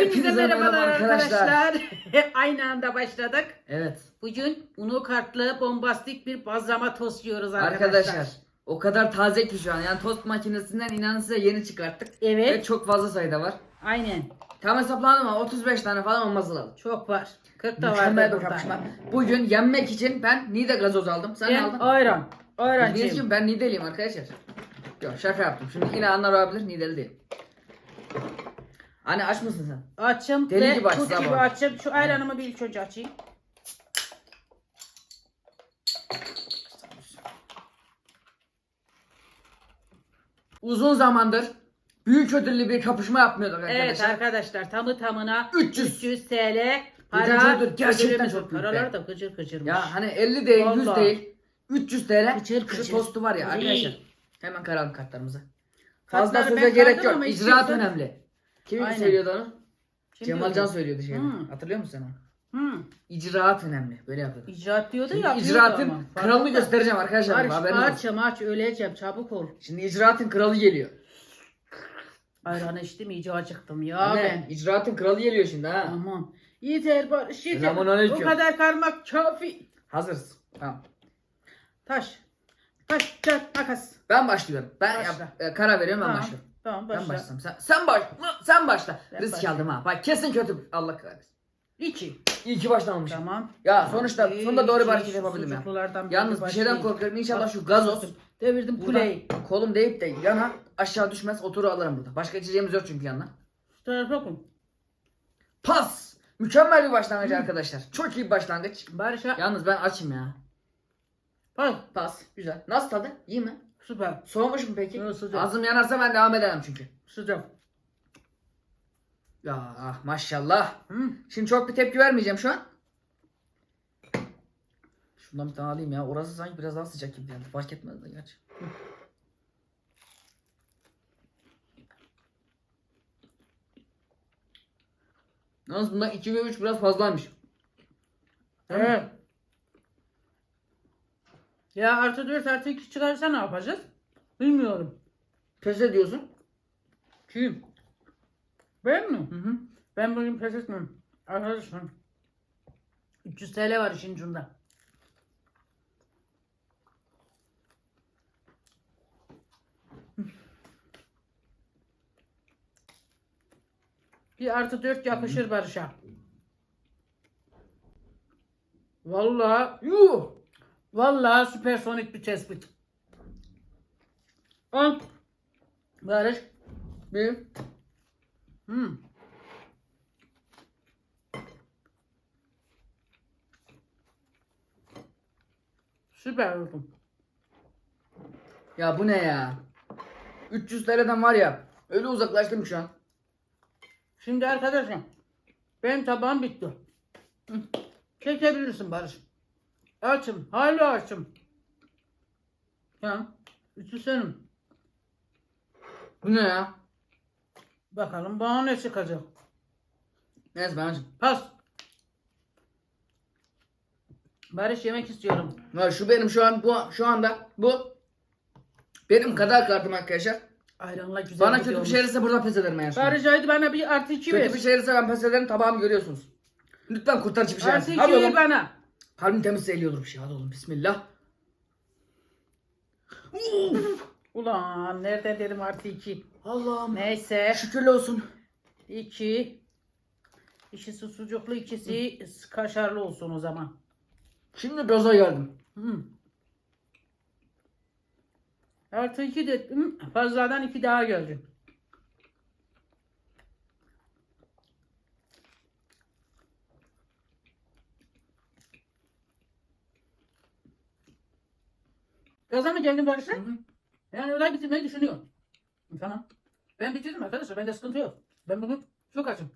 Hepinize merhabalar merhaba arkadaşlar. arkadaşlar. Aynı anda başladık. Evet. Bugün unu kartlı bombastik bir bazlama tost yiyoruz arkadaşlar. Arkadaşlar o kadar taze ki şu an. Yani tost makinesinden inanın size yeni çıkarttık. Evet. Ve çok fazla sayıda var. Aynen. Tam hesapladım ama 35 tane falan olması lazım. Çok var. 40 da var. Bir kapışma. Bugün yenmek için ben Nide gazoz aldım. Sen Ben aldın? ayran. Ayran. Gibi ben Nideliyim arkadaşlar. Yok şaka yaptım. Şimdi yine anlar olabilir Nideli değil. Anne aç mısın sen? Açım Deli ve gibi aç, sabah. gibi açım. Şu ayranımı bir ilk önce açayım. Uzun zamandır büyük ödüllü bir kapışma yapmıyorduk arkadaşlar. Evet arkadaşlar tamı tamına 300. 300 TL para. Ödül ödül. Gerçekten ödülümüz çok büyük Paralar be. da gıcır gıcırmış. Ya hani 50 değil 100 Vallahi. değil 300 TL Kıçır şu kıçır. tostu var ya arkadaşlar. Hemen karalım kartlarımızı. Fazla Kartları söze ben gerek yok. ama İcraat istiyorsan- önemli. Kim Aynen. söylüyordu onu? Kim Cemalcan diyordu? söylüyordu şeyi. Hmm. Hatırlıyor musun sen onu? Hı. İcraat önemli. Böyle yapıyordu. İcraat diyordu Şimdi ya. icraatın kralını göstereceğim arkadaşlar. Aç, Haberiniz olsun. aç öleceğim çabuk ol. Şimdi icraatın kralı geliyor. Ayran içtim iyice acıktım ya Anne, ben. icraatın kralı geliyor şimdi ha. Aman. Yeter Barış yeter. Selamünaleyküm. Bu kadar karmak kafi. Hazırız. Tamam. Taş. Taş, kağıt, makas. Ben başlıyorum. Ben Başla. yap- e, karar veriyorum ben Tamam. başlıyorum. Tamam Ben başla. başlasam. Sen, sen baş. Sen başla. Ben Risk başlayayım. aldım ha. Bak kesin kötü. Allah kahretsin. İki. İyi ki başlamamışım. Tamam. Ya sonuçta İki, sonunda doğru bir hareket yapabildim ya. Yalnız bir şeyden başlayayım. korkuyorum. İnşallah şu gazoz Devirdim kuleyi. kolum deyip de yana aşağı düşmez oturur alırım burada. Başka içeceğimiz yok çünkü yanına. Şu tarafa bakın. Pas! Mükemmel bir başlangıç arkadaşlar. Çok iyi bir başlangıç. Barış'a. Yalnız ben açım ya. Bak. Pas. Güzel. Nasıl tadı? İyi mi? Süper. Soğumuş mu peki? Evet, sıcak. Ağzım yanarsa ben devam edemem çünkü. Sıcak. Ya ah, maşallah. Hı. Şimdi çok bir tepki vermeyeceğim şu an. Şundan bir tane alayım ya. Orası sanki biraz daha sıcak gibi geldi. Fark etmez de gerçi. Hı. Yalnız bundan 2 ve 3 biraz fazlaymış. Evet. Ya artı 4 artı 2 çıkarsa ne yapacağız? Bilmiyorum. Pes ediyorsun. Kim? Ben mi? Hı hı. Ben bugün pes etmem. Arkadaşlar. 300 TL var işin ucunda. Bir artı 4 yakışır Barış'a. Vallahi Yuh! Vallahi süpersonik bir tespit. Al. Barış. Bir. Hmm. Süper oldum. Ya bu ne ya? 300 TL'den var ya. Öyle uzaklaştım şu an. Şimdi arkadaşlar benim tabağım bitti. Çekebilirsin Barış. Açım. Hala açım. Ya. Senin. Bu ne ya? Bakalım bana ne çıkacak. Neyse ben açım. Pas. Barış yemek istiyorum. Ya şu benim şu an bu şu anda bu benim kadar kartım arkadaşlar. Ayranla güzel Bana kötü bir şey gelirse burada pes ederim yani. Barış haydi bana bir artı iki ver. Kötü bir şey gelirse ben pes ederim tabağımı görüyorsunuz. Lütfen kurtarıcı bir şey Artı iki ver bana. Kalbim temizse eliyordur bir şey. Hadi oğlum bismillah. Uf! Ulan nereden dedim artı iki. Allah'ım. Neyse. Şükürler olsun. İki. İkisi sucuklu ikisi kaşarlı olsun o zaman. Şimdi gaza geldim. Hı. Artı iki dedim. Fazladan iki daha gelecek. Gaza mı geldin Barış'a? Hı hı. Yani olay bitirmeyi düşünüyor. Tamam. Ben bitirdim arkadaşlar. Bende sıkıntı yok. Ben bugün çok açım.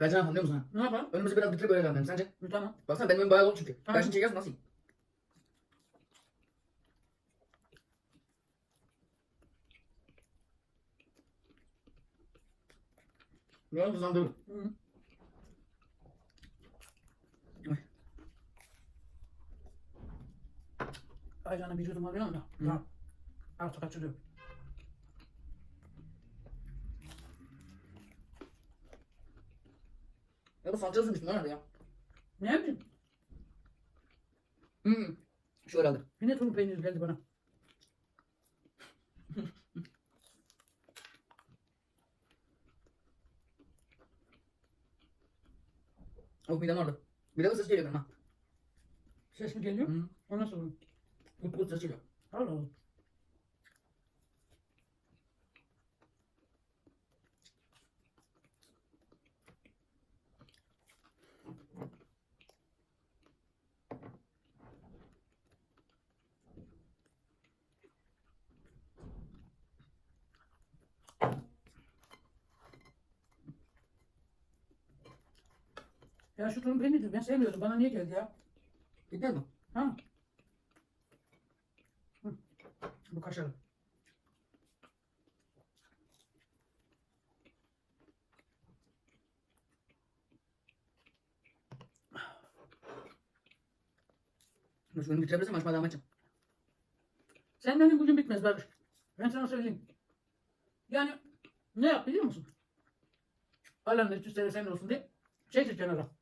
Ben sana anlıyor musun? Ne yapalım? Önümüzü biraz bitirip öyle devam edelim. Sence? Tamam. Baksana benim önüm bayağı oldu çünkü. Tamam. Ben şimdi çekiyorsun nasıl? Biraz hızlandırdım. Hı. ayranı bir yudum alıyorum da. Ya, artık açılıyor. Ya bu salça üzülmüş nerede ya? Ne bileyim. Hı. Şöyle aldım. Yine tulum peyniri geldi bana. O midem orada. Bir de ses geliyor ama. Ses mi geliyor? Hı. O nasıl olur? Kut kut ses geliyor. Allah Allah. Ya şu tulum peyniri ben sevmiyordum. Bana niye geldi ya? Gidiyor mu? Ha? Hı. Bu kaşarı. Şunu bitirebilirsem açma devam edeceğim. Sen benim bugün bitmez Barış. Ben sana söyleyeyim. Yani ne yap biliyor musun? 300 TL senin olsun diye çekil kenara.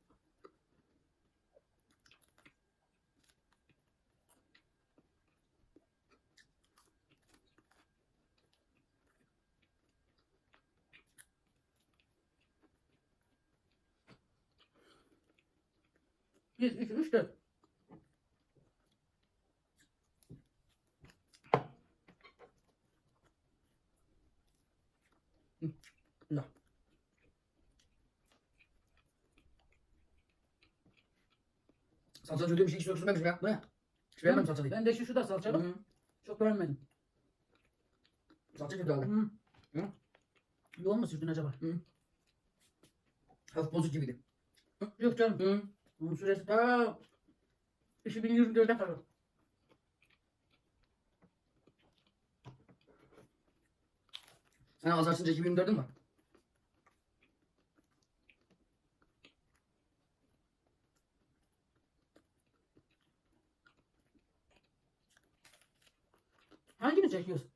Bir, iki, üç, dört. La. Salça söylediğim şey hiç söksürmemişim ya. Bu ne? Hiç beğenmedim salçalıyı. Ben de şu şu da salçalı. Hı. Çok beğenmedim. Salça kötü aldı. Hı. Hı. Yoğun mu sürdün acaba? Hafif bozuk gibiydi. Yok canım. Hı. Bunun süresi ta 2024'e kadar. Sen az açınca 2024'ün mü? Hangini çekiyorsun?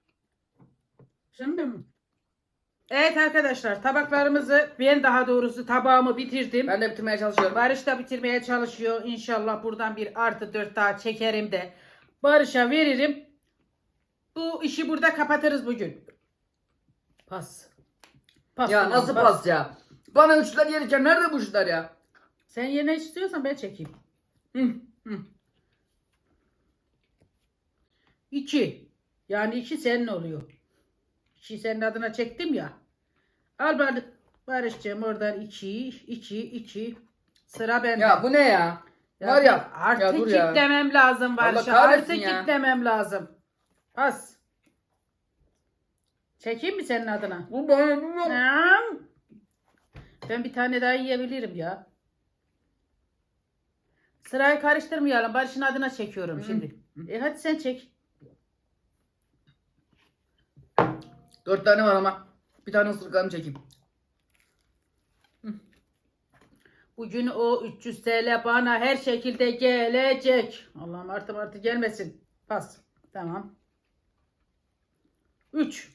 Sen mi mi? Evet arkadaşlar tabaklarımızı ben daha doğrusu tabağımı bitirdim. Ben de bitirmeye çalışıyorum. Barış da bitirmeye çalışıyor. İnşallah buradan bir artı dört daha çekerim de Barış'a veririm. Bu işi burada kapatırız bugün. Pas. Pas. Ya ulan, nasıl pas ya? Bana üçler yerken nerede bu üçler ya? Sen yerine istiyorsan ben çekeyim. Hı. Hı. İki. Yani iki senin oluyor. İki senin adına çektim ya. Al Bar Barış'cığım oradan iki, iki, iki. Sıra bende. Ya bu ne ya? Var ya. Artık ya dur ya. kitlemem lazım Barış'a. Artık ya. kitlemem lazım. Pas. Çekeyim mi senin adına? Bu. Tamam. Ben bir tane daha yiyebilirim ya. Sırayı karıştırmayalım. Barış'ın adına çekiyorum Hı. şimdi. E hadi sen çek. Dört tane var ama. Bir tane ısırıklarını çekeyim. Bugün o 300 TL bana her şekilde gelecek. Allah'ım artı artı gelmesin. Pas. Tamam. 3.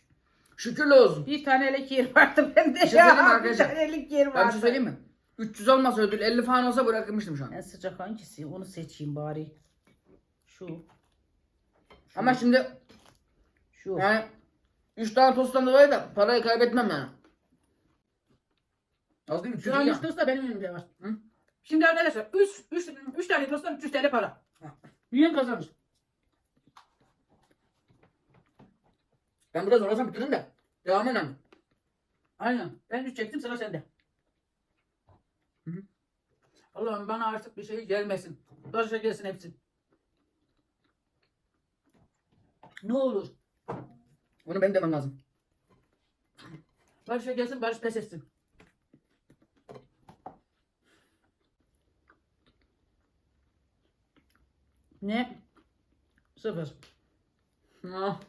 Şükürler olsun. Bir tanelik yer vardı bende. Bir şey söyleyeyim mi ya. Bir arkadaşlar? tanelik yer vardı. Ben bir şey söyleyeyim mi? 300 olmasa ödül 50 falan olsa bırakırmıştım şu an. En sıcak hangisi? Onu seçeyim bari. Şu. Ama şimdi Şu. yani 3 tane tosttan dolayı da parayı kaybetmem yani. Az değil mi? 300 Şu an ya. 100 tost da benim elimde var. Hı? Şimdi arkadaşlar 3 3 3 tane tosttan 300 TL para. Yiyen kazanır. Ben biraz orasam bitirdim de. Devam önemli. Aynen. Ben 3 çektim sıra sende. Hı hı. Allah'ım bana artık bir şey gelmesin. Barış'a gelsin hepsi. Ne olur. Bunu benim demem lazım. Barış'a gelsin Barış pes etsin. Ne? Sıfır. Ah,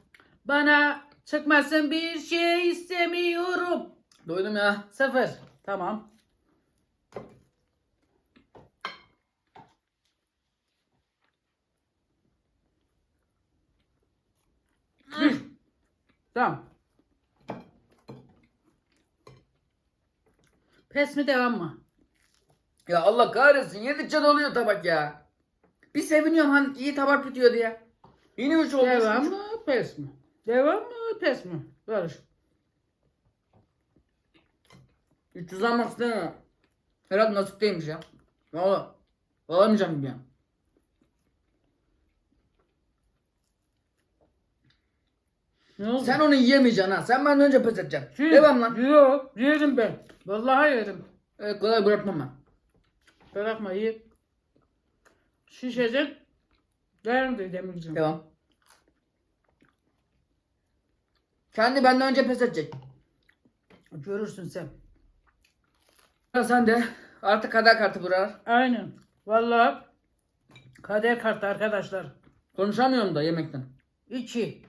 Bana çıkmasın bir şey istemiyorum. doydum ya. Sıfır. Tamam. Tamam. Pes mi devam mı? Ya Allah kahretsin yedikçe doluyor tabak ya. Bir seviniyorum hani iyi tabak bitiyor diye. Yine üç oldu. Devam mı pes mi? Devam mı pes mi? Barış. 300 almak istemiyorum. Herhalde nasip değilmiş ya. Valla. Alamayacağım gibi ya. Ne oldu? Sen onu yiyemeyeceksin ha. Sen benden önce pes edeceksin. Kim? Devam lan. Yok yerim ben. Vallahi yerim. Evet, kolay bırakmam ben. Bırakma ye. Şişecek. Devam de demirciğim. Devam. Kendi benden önce pes edecek. Görürsün sen. Ya sen de artık kader kartı vurar. Aynen. Vallahi kader kartı arkadaşlar. Konuşamıyorum da yemekten. İki.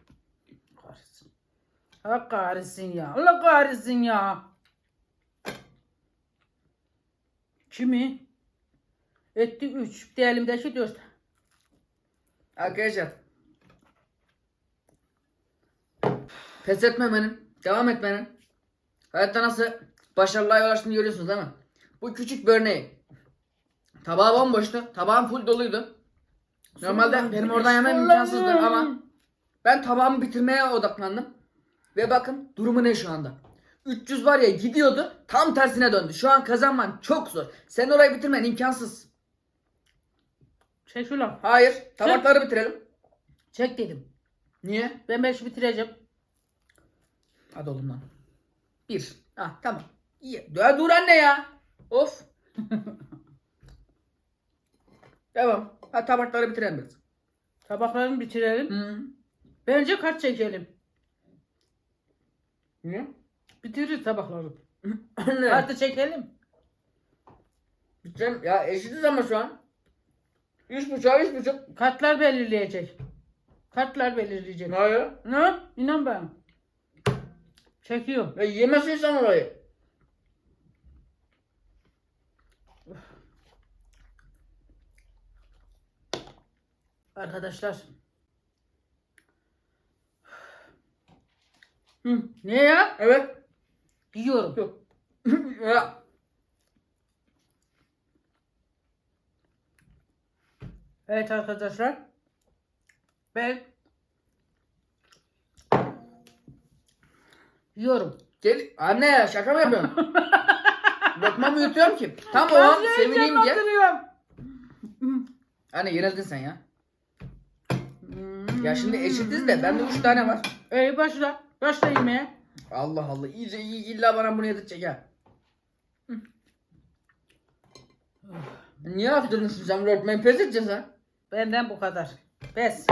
Allah kahretsin ya. Allah kahretsin ya. Kimi? Etti üç. Bir de elimdeki dört. Arkadaşlar. Pes etmemenin, devam etmenin. Hayatta nasıl başarılığa yol açtığını görüyorsunuz değil mi? Bu küçük bir örneği. Tabağı bomboştu. Tabağım full doluydu. Normalde benim oradan yemem imkansızdı ama ben tabağımı bitirmeye odaklandım. Ve bakın durumu ne şu anda. 300 var ya gidiyordu tam tersine döndü. Şu an kazanman çok zor. Sen orayı bitirmen imkansız. Çek ulan. Hayır. Tabakları bitirelim. Çek dedim. Niye? Ben beş bitireceğim. Hadi oğlum lan. Bir. Ah tamam. İyi. Dur, dur anne ya. Of. Devam. Ha tabakları bitirelim biraz. Tabaklarını bitirelim. Hı. Bence kart çekelim. Niye? Bitirir tabakları. Anne. Çekelim. Bitirelim. Ya eşitiz ama şu an. Üç buçuk, üç buçuk. Kartlar belirleyecek. Kartlar belirleyecek. Hayır. Ne? İnan bana. Çekiyor. Ya yemesin sen orayı. Arkadaşlar. Hı. Ne ya? Evet. Yiyorum. Yok. ya. Evet arkadaşlar. Ben yiyorum. Gel. Anne ya şaka mı yapıyorsun? Lokmamı yutuyorum ki. Tam o an sevineyim diye. Anne yenildin sen ya. Hmm. Ya şimdi eşitiz de bende üç tane var. Ey başla. Başla yemeye. Allah Allah iyice iyi illa bana bunu yedirtecek ha. Niye yaptırdın şimdi sen bunu örtmeyi pes edeceksin sen? Benden bu kadar. Pes.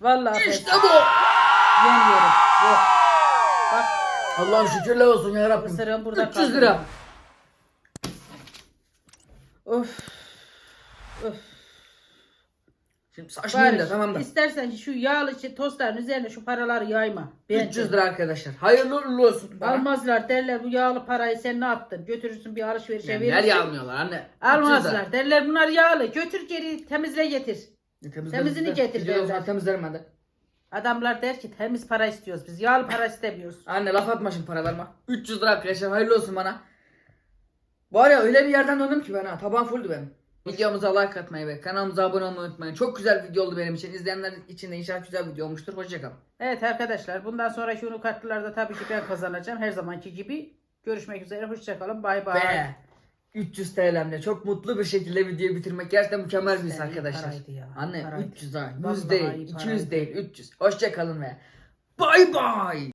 Vallahi pes. İşte bu. Yemiyorum. Yok. Bak Allah'ım şükürler olsun ya Rabbim. Mısırım burada 300 kaldı. lira. of. Of. Şimdi saçmayın da Barış, tamam da. İstersen şu yağlı şey, tostların üzerine şu paraları yayma. Bence. 300 lira arkadaşlar. Hayırlı uğurlu olsun. bana. Almazlar derler bu yağlı parayı sen ne yaptın? Götürürsün bir alışverişe Yani verirsin. nereye almıyorlar anne? 300 lira. Almazlar derler bunlar yağlı. Götür geri temizle getir. E, Temizini de. getir Gidiyoruz, derler. ben temizlerim ben de. Adamlar der ki temiz para istiyoruz biz. Yağlı para istemiyoruz. Anne laf atma şimdi paralarıma. 300 lira arkadaşlar hayırlı olsun bana. Var ya öyle bir yerden döndüm ki ben ha. Tabağım fulldü benim. Videomuza like atmayı ve kanalımıza abone olmayı unutmayın. Çok güzel video oldu benim için. İzleyenler için de inşallah güzel video olmuştur. Hoşçakalın. Evet arkadaşlar bundan sonraki unu kartlarda tabii ki ben kazanacağım. Her zamanki gibi. Görüşmek üzere. Hoşçakalın. Bay bay. Ve 300 TL'mle çok mutlu bir şekilde videoyu bitirmek gerçekten mükemmel bir arkadaşlar. ya, Anne paraydı. 300 ha. 100 Vallahi değil, iyi 200 paraydı. değil, 300. Hoşçakalın ve bay bay.